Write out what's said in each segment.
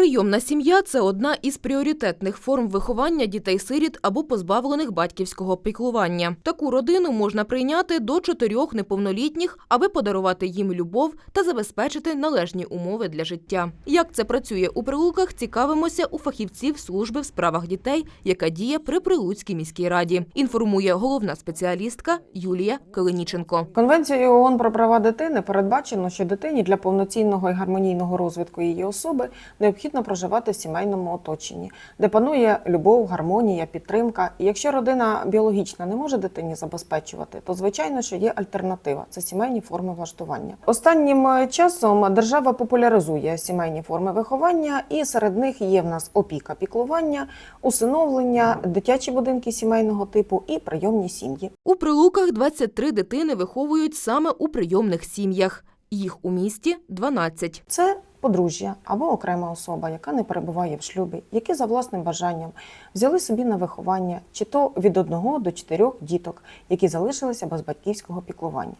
Прийомна сім'я це одна із пріоритетних форм виховання дітей-сиріт або позбавлених батьківського піклування. Таку родину можна прийняти до чотирьох неповнолітніх, аби подарувати їм любов та забезпечити належні умови для життя. Як це працює у прилуках, цікавимося у фахівців служби в справах дітей, яка діє при Прилуцькій міській раді. Інформує головна спеціалістка Юлія Калиніченко. Конвенцією ООН про права дитини передбачено, що дитині для повноцінного і гармонійного розвитку її особи необхідно проживати в сімейному оточенні, де панує любов, гармонія, підтримка. І якщо родина біологічна не може дитині забезпечувати, то звичайно, що є альтернатива це сімейні форми влаштування. Останнім е, часом держава популяризує сімейні форми виховання, і серед них є в нас опіка, піклування, усиновлення, дитячі будинки сімейного типу і прийомні сім'ї. У прилуках 23 дитини виховують саме у прийомних сім'ях. Їх у місті 12. Це подружжя або окрема особа, яка не перебуває в шлюбі, які за власним бажанням взяли собі на виховання чи то від одного до чотирьох діток, які залишилися без батьківського піклування.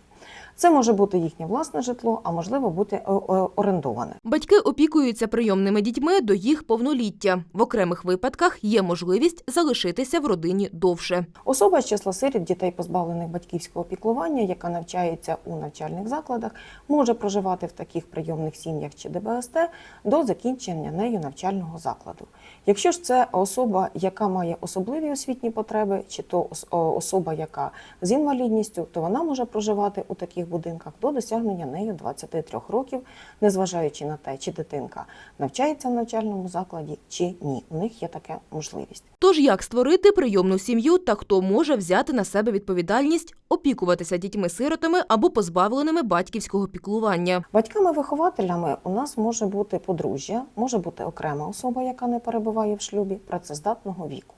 Це може бути їхнє власне житло, а можливо бути е, е, орендоване. Батьки опікуються прийомними дітьми до їх повноліття. В окремих випадках є можливість залишитися в родині довше. Особа з числа сиріт дітей, позбавлених батьківського піклування, яка навчається у навчальних закладах, може проживати в таких прийомних сім'ях чи ДБСТ до закінчення нею навчального закладу. Якщо ж це особа, яка має особливі освітні потреби, чи то особа, яка з інвалідністю, то вона може проживати у таких будинках до досягнення нею 23 років, незважаючи на те, чи дитинка навчається в навчальному закладі, чи ні. У них є така можливість. Тож як створити прийомну сім'ю та хто може взяти на себе відповідальність опікуватися дітьми-сиротами або позбавленими батьківського піклування? Батьками-вихователями у нас може бути подружжя, може бути окрема особа, яка не перебуває в шлюбі, працездатного віку.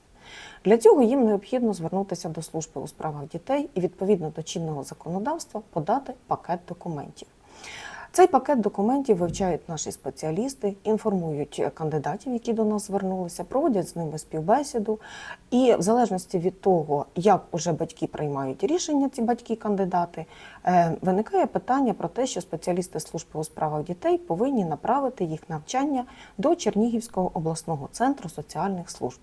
Для цього їм необхідно звернутися до служби у справах дітей і відповідно до чинного законодавства подати пакет документів. Цей пакет документів вивчають наші спеціалісти, інформують кандидатів, які до нас звернулися, проводять з ними співбесіду. І в залежності від того, як уже батьки приймають рішення, ці батьки-кандидати, е, виникає питання про те, що спеціалісти служби у справах дітей повинні направити їх навчання до Чернігівського обласного центру соціальних служб.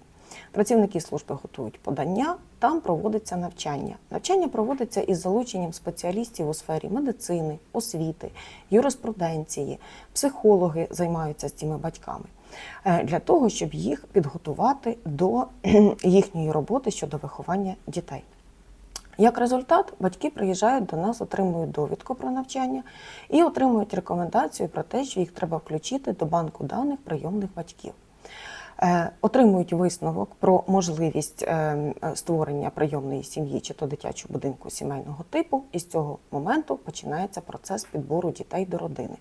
Працівники служби готують подання, там проводиться навчання. Навчання проводиться із залученням спеціалістів у сфері медицини, освіти, юриспруденції, психологи займаються з цими батьками е, для того, щоб їх підготувати до їхньої роботи щодо виховання дітей. Як результат, батьки приїжджають до нас, отримують довідку про навчання і отримують рекомендацію про те, що їх треба включити до банку даних прийомних батьків. Е, Отримують висновок про можливість е, створення прийомної сім'ї чи то дитячого будинку сімейного типу, і з цього моменту починається процес підбору дітей до родини.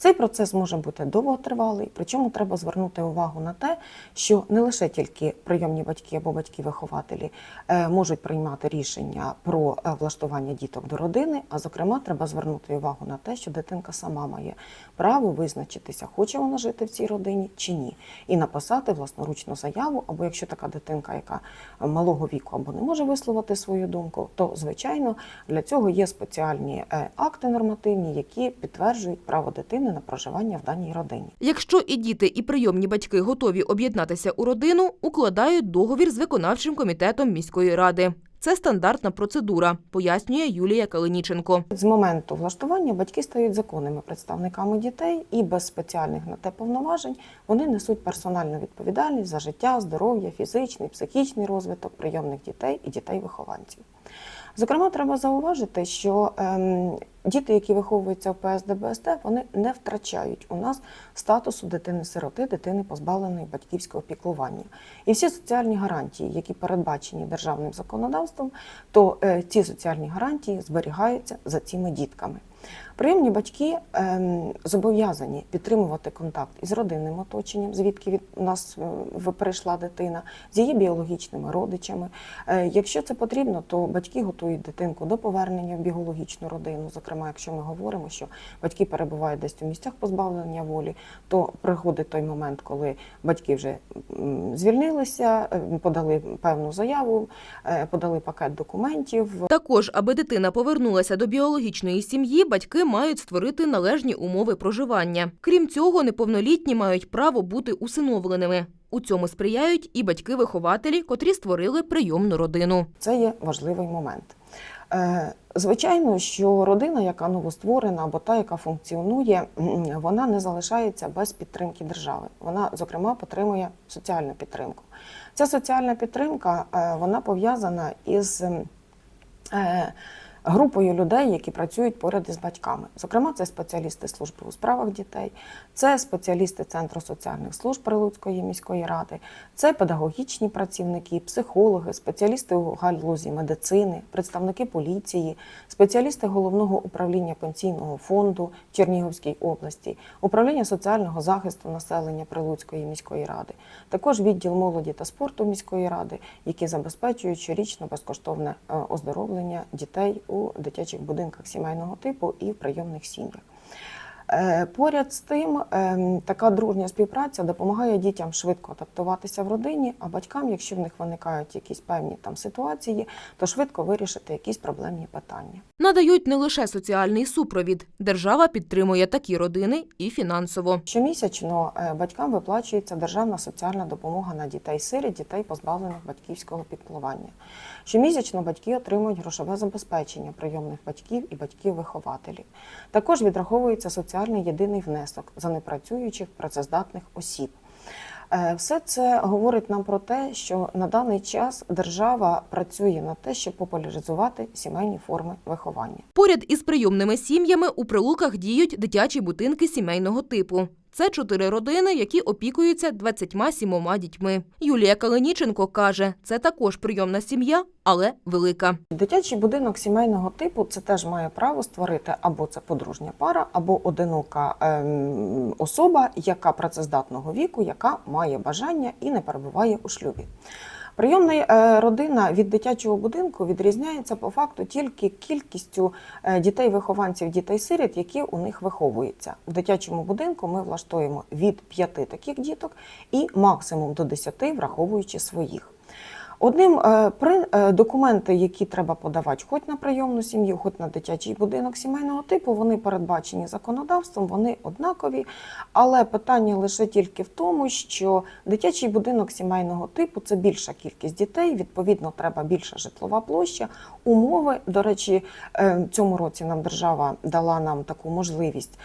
Цей процес може бути довготривалий, причому треба звернути увагу на те, що не лише тільки прийомні батьки або батьки-вихователі е, можуть приймати рішення про е, влаштування діток до родини, а зокрема, треба звернути увагу на те, що дитинка сама має право визначитися, хоче вона жити в цій родині чи ні, і написати власноручну заяву, або якщо така дитинка, яка малого віку або не може висловити свою думку, то звичайно для цього є спеціальні е, акти нормативні, які підтверджують право дитини на проживання в даній родині. Якщо і діти, і прийомні батьки готові об'єднатися у родину, укладають договір з виконавчим комітетом міської ради. Це стандартна процедура, пояснює Юлія Калиніченко. З моменту влаштування батьки стають законними представниками дітей і без спеціальних на те повноважень вони несуть персональну відповідальність за життя, здоров'я, фізичний, психічний розвиток прийомних дітей і дітей-вихованців. Зокрема, треба зауважити, що ем, діти, які виховуються в ПСДБСТ, вони не втрачають у нас статусу дитини-сироти, дитини позбавленої батьківського піклування. І всі соціальні гарантії, які передбачені державним законодавством, то е, ці соціальні гарантії зберігаються за цими дітками. Прийомні батьки ем, зобов'язані підтримувати контакт із родинним оточенням, звідки від нас е, прийшла дитина, з її біологічними родичами. Е, якщо це потрібно, то батьки готують дитинку до повернення в біологічну родину. Зокрема, якщо ми говоримо, що батьки перебувають десь у місцях позбавлення волі, то приходить той момент, коли батьки вже звільнилися, е, подали певну заяву, е, подали пакет документів, Також, аби дитина повернулася до біологічної сім'ї, батьки мають створити належні умови проживання. Крім цього, неповнолітні мають право бути усиновленими. У цьому сприяють і батьки-вихователі, котрі створили прийомну родину. Це є важливий момент. Е, Звичайно, що родина, яка новостворена або та, яка функціонує, вона не залишається без підтримки держави. Вона, зокрема, отримує соціальну підтримку. Ця соціальна підтримка е, вона пов'язана із е, групою людей, які працюють поряд із батьками. Зокрема, це спеціалісти служби у справах дітей, це спеціалісти Центру соціальних служб Прилуцької міської ради, це педагогічні працівники, психологи, спеціалісти у галузі медицини, представники поліції, спеціалісти головного управління пенсійного фонду в Чернігівській області, управління соціального захисту населення Прилуцької міської ради, також відділ молоді та спорту міської ради, які забезпечують щорічно безкоштовне е, оздоровлення дітей у дитячих будинках сімейного типу і в прийомних сім'ях. Е, Поряд з тим, ем, така дружня співпраця допомагає дітям швидко адаптуватися в родині, а батькам, якщо в них виникають якісь певні там ситуації, то швидко вирішити якісь проблемні питання. Надають не лише соціальний супровід. Держава підтримує такі родини і фінансово. Щомісячно е, батькам виплачується державна соціальна допомога на дітей сиріт, дітей позбавлених батьківського піклування. Щомісячно батьки отримують грошове забезпечення прийомних батьків і батьків-вихователів. Також відраховується соціальний єдиний внесок за непрацюючих працездатних осіб. Е, Все це говорить нам про те, що на даний час держава працює на те, щоб популяризувати сімейні форми виховання. Поряд із прийомними сім'ями у прилуках діють дитячі будинки сімейного типу. Це чотири родини, які опікуються 27 дітьми. Юлія Калиніченко каже, це також прийомна сім'я, але велика. Дитячий будинок сімейного типу це теж має право створити або це подружня пара, або одинока ем, особа, яка працездатного віку, яка має бажання і не перебуває у шлюбі. Прийомна е, родина від дитячого будинку відрізняється по факту тільки кількістю е, дітей-вихованців, дітей-сиріт, які у них виховуються. В дитячому будинку ми влаштуємо від п'яти таких діток і максимум до десяти, враховуючи своїх. Одним е, при е, документи, які треба подавати, хоч на прийомну сім'ю, хоч на дитячий будинок сімейного типу, вони передбачені законодавством, вони однакові. Але питання лише тільки в тому, що дитячий будинок сімейного типу це більша кількість дітей, відповідно, треба більша житлова площа. Умови, до речі, е, цьому році нам держава дала нам таку можливість.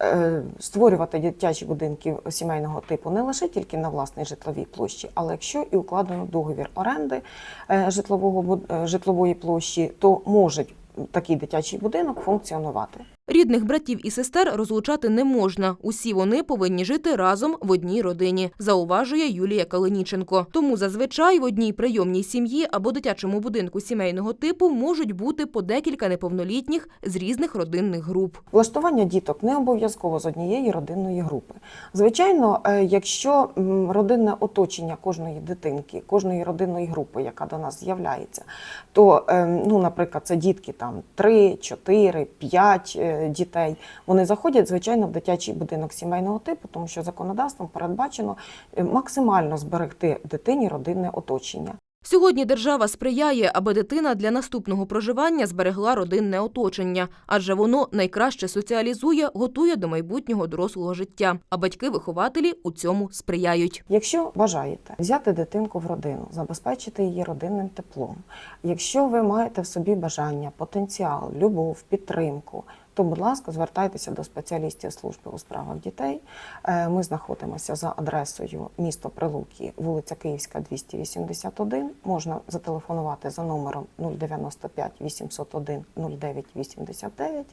Е, Створювати дитячі будинки сімейного типу не лише тільки на власній житловій площі, але якщо і укладено договір оренди е, житлового е, житлової площі, то можуть такий дитячий будинок функціонувати. Рідних братів і сестер розлучати не можна. Усі вони повинні жити разом в одній родині, зауважує Юлія Калиніченко. Тому зазвичай в одній прийомній сім'ї або дитячому будинку сімейного типу можуть бути по декілька неповнолітніх з різних родинних груп. Влаштування діток не обов'язково з однієї родинної групи. Звичайно, е, якщо родинне оточення кожної дитинки, кожної родинної групи, яка до нас з'являється, то, е, ну, наприклад, це дітки там 3, 4, 5 е, дітей, вони заходять, звичайно, в дитячий будинок сімейного типу, тому що законодавством передбачено е, максимально зберегти дитині родинне оточення. Сьогодні держава сприяє, аби дитина для наступного проживання зберегла родинне оточення, адже воно найкраще соціалізує, готує до майбутнього дорослого життя. А батьки-вихователі у цьому сприяють. Якщо бажаєте взяти дитинку в родину, забезпечити її родинним теплом, якщо ви маєте в собі бажання, потенціал, любов, підтримку, то, будь ласка, звертайтеся до спеціалістів служби у справах дітей. Е, Ми знаходимося за адресою місто Прилуки, вулиця Київська, 281. Можна зателефонувати за номером 095 801 0989.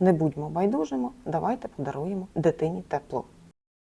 Не будьмо байдужими, давайте подаруємо дитині тепло.